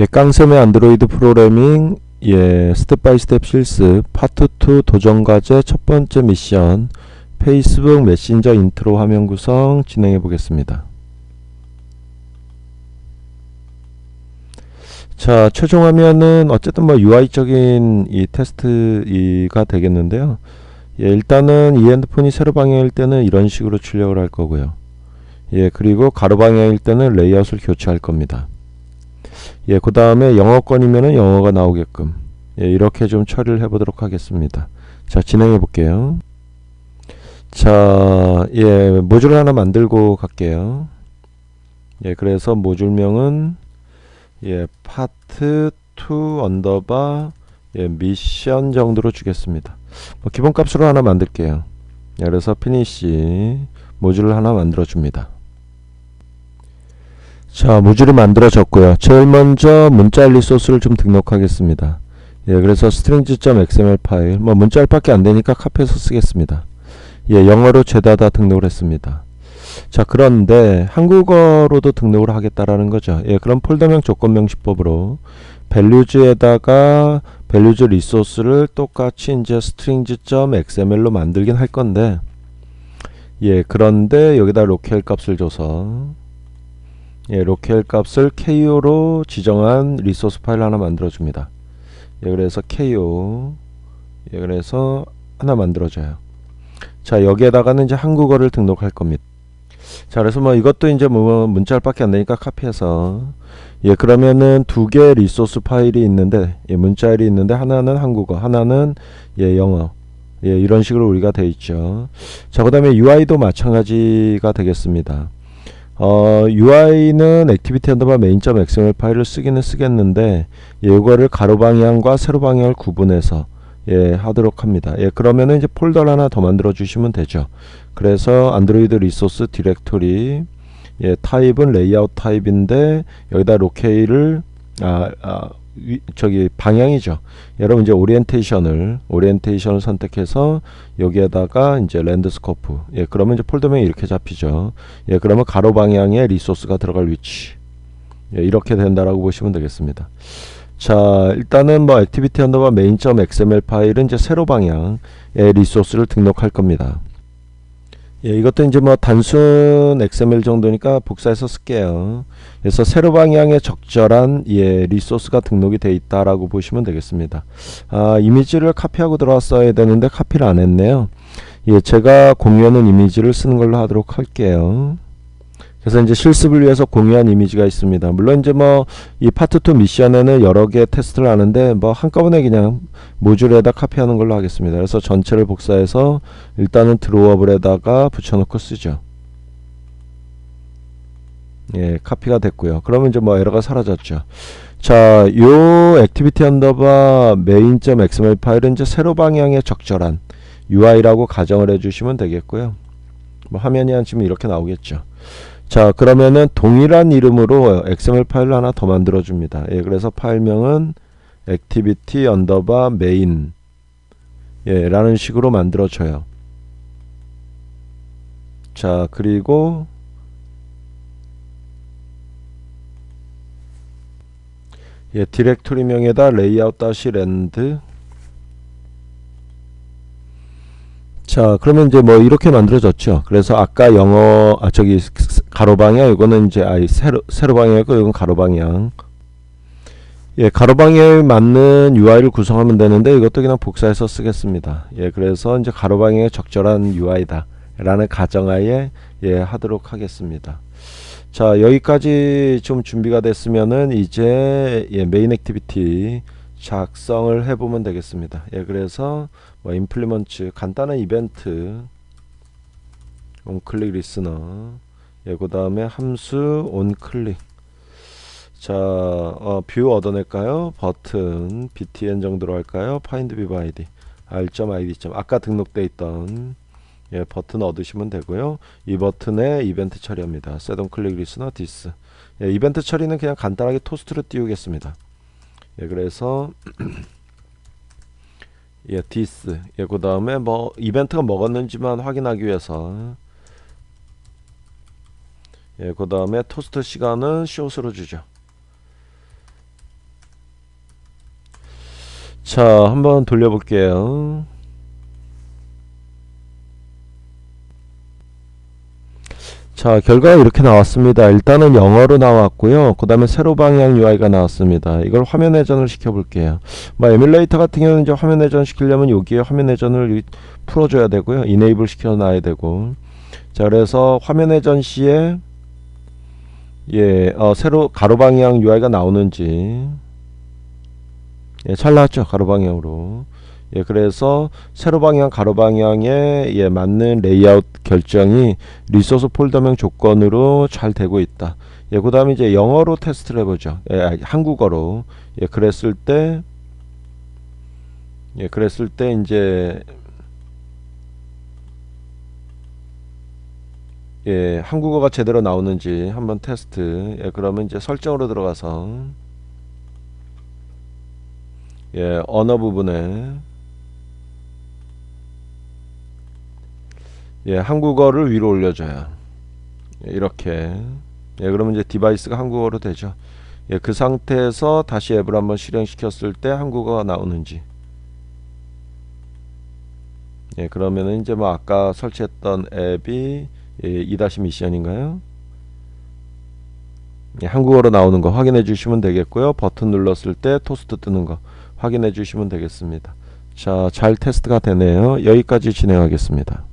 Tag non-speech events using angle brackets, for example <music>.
예, 깡쌤의 안드로이드 프로그래밍 예, 스텝 바이 스텝 실습 파트 2 도전 과제 첫 번째 미션 페이스북 메신저 인트로 화면 구성 진행해 보겠습니다. 자, 최종 화면은 어쨌든 뭐 UI적인 이 테스트가 되겠는데요. 예, 일단은 이 핸드폰이 세로 방향일 때는 이런 식으로 출력을 할 거고요. 예, 그리고 가로 방향일 때는 레이아웃을 교체할 겁니다. 예, 그 다음에 영어권이면은 영어가 나오게끔 예, 이렇게 좀 처리를 해보도록 하겠습니다. 자, 진행해 볼게요. 자, 예, 모듈 하나 만들고 갈게요. 예, 그래서 모듈명은 예, 파트 2 언더바 예, 미션 정도로 주겠습니다. 뭐 기본 값으로 하나 만들게요. 예, 그래서 피니시 모듈을 하나 만들어 줍니다. 자, 모듈이 만들어졌고요. 제일 먼저 문자 리소스를 좀 등록하겠습니다. 예, 그래서 strings.xml 파일, 뭐 문자일밖에 안 되니까 카피해서 쓰겠습니다. 예, 영어로 죄다 다 등록을 했습니다. 자, 그런데 한국어로도 등록을 하겠다라는 거죠. 예, 그럼 폴더명 조건 명시법으로 values에다가 values 리소스를 똑같이 이제 strings.xml로 만들긴 할 건데 예, 그런데 여기다 로컬 값을 줘서 예, 로컬 값을 KO로 지정한 리소스 파일 하나 만들어 줍니다. 예, 그래서 KO 예, 그래서 하나 만들어 줘요. 자, 여기에다가는 이제 한국어를 등록할 겁니다. 자, 그래서 뭐 이것도 이제 뭐 문자밖에 안 되니까 카피해서 예, 그러면은 두개 리소스 파일이 있는데 예, 문자일이 있는데 하나는 한국어, 하나는 예, 영어. 예, 이런 식으로 우리가 돼 있죠. 자, 그다음에 UI도 마찬가지가 되겠습니다. 어, UI는 액티비티 언더바 메인.xml 파일을 쓰기는 쓰겠는데 예, 이거를 가로 방향과 세로 방향을 구분해서 예, 하도록 합니다. 예, 그러면은 이제 폴더를 하나 더 만들어 주시면 되죠. 그래서 안드로이드 리소스 디렉토리 예, 타입은 레이아웃 타입인데 여기다 로케이를 아, 아 위, 저기 방향이죠. 여러분 이제 오리엔테이션을 오리엔테이션을 선택해서 여기에다가 이제 랜드스코프. 예, 그러면 이제 폴더명이 이렇게 잡히죠. 예, 그러면 가로 방향에 리소스가 들어갈 위치. 예, 이렇게 된다라고 보시면 되겠습니다. 자, 일단은 뭐 액티비티 언더바 메인.xml 파일은 이제 세로 방향의 리소스를 등록할 겁니다. 예, 이것도 이제 뭐 단순 XML 정도니까 복사해서 쓸게요. 그래서 세로 방향에 적절한 예, 리소스가 등록이 되어 있다라고 보시면 되겠습니다. 아, 이미지를 카피하고 들어왔어야 되는데 카피를 안 했네요. 예, 제가 공유하는 이미지를 쓰는 걸로 하도록 할게요. 그래서 이제 실습을 위해서 공유한 이미지가 있습니다. 물론 이제 뭐 이 파트 2 미션에는 여러 개 테스트를 하는데 뭐 한꺼번에 그냥 모듈에다 카피하는 걸로 하겠습니다. 그래서 전체를 복사해서 일단은 드로워블에다가 붙여놓고 쓰죠. 예, 카피가 됐고요. 그러면 이제 뭐 에러가 사라졌죠. 자, 요 액티비티 언더바 메인.xml 파일은 이제 세로 방향에 적절한 UI라고 가정을 해 주시면 되겠고요. 뭐 화면이 한 지금 이렇게 나오겠죠. 자 그러면은 동일한 이름으로 XML 파일을 하나 더 만들어 줍니다. 예, 그래서 파일명은 activity underbar main 예, 라는 식으로 만들어 줘요. 자 그리고 예, 디렉토리명에다 layout 다시 랜드 자 그러면 이제 뭐 이렇게 만들어졌죠 그래서 아까 영어 아 저기 가로 방향 이거는 이제 아이 세로 세로 방향이고 이건 가로 방향. 예 가로 방향에 맞는 UI를 구성하면 되는데 이것도 그냥 복사해서 쓰겠습니다. 예 그래서 이제 가로 방향에 적절한 UI다. 라는 가정하에 예 하도록 하겠습니다. 자 여기까지 좀 준비가 됐으면은 이제 예 메인 액티비티 작성을 해 보면 되겠습니다. 예, 그래서 뭐 임플리먼트 간단한 이벤트 온클릭 리스너 예, 그 다음에 함수 온클릭 자, 어, 뷰 얻어낼까요? 버튼 btn 정도로 할까요? find v by id r.id. 아까 등록돼 있던 예, 버튼 얻으시면 되고요. 이 버튼에 이벤트 처리합니다. set on click listener this. 예, 이벤트 처리는 그냥 간단하게 토스트로 띄우겠습니다. 예, 그래서 <clears throat> 예, 디스. 예, 그 다음에 뭐 이벤트가 먹었는지만 확인하기 위해서 예, 그 다음에 토스트 시간은 숏으로 주죠. 자, 한번 돌려볼게요. 자, 결과가 이렇게 나왔습니다. 일단은 영어로 나왔고요. 그 다음에 세로 방향 UI가 나왔습니다. 이걸 화면 회전을 시켜볼게요. 뭐 에뮬레이터 같은 경우는 이제 화면 회전 시키려면 여기에 화면 회전을 이- 풀어줘야 되고요. 이네이블 시켜놔야 되고. 자, 그래서 화면 회전 시에 예, 어, 세로 가로 방향 UI가 나오는지 예, 잘 나왔죠. 가로 방향으로. 예, 그래서 세로 방향, 가로 방향에 예, 맞는 레이아웃 결정이 리소스 폴더명 조건으로 잘 되고 있다. 예, 그 다음에 이제 영어로 테스트를 해보죠. 예, 아니, 한국어로. 예, 그랬을 때, 예, 그랬을 때 이제 예, 한국어가 제대로 나오는지 한번 테스트. 예, 그러면 이제 설정으로 들어가서 예, 언어 부분에 예, 한국어를 위로 올려줘요. 예, 이렇게. 예, 그러면 이제 디바이스가 한국어로 되죠. 예, 그 상태에서 다시 앱을 한번 실행시켰을 때 한국어가 나오는지. 예, 그러면은 이제 뭐 아까 설치했던 앱이 예, 2다시 미션인가요? 예, 한국어로 나오는 거 확인해 주시면 되겠고요. 버튼 눌렀을 때 토스트 뜨는 거 확인해 주시면 되겠습니다. 자, 잘 테스트가 되네요. 여기까지 진행하겠습니다.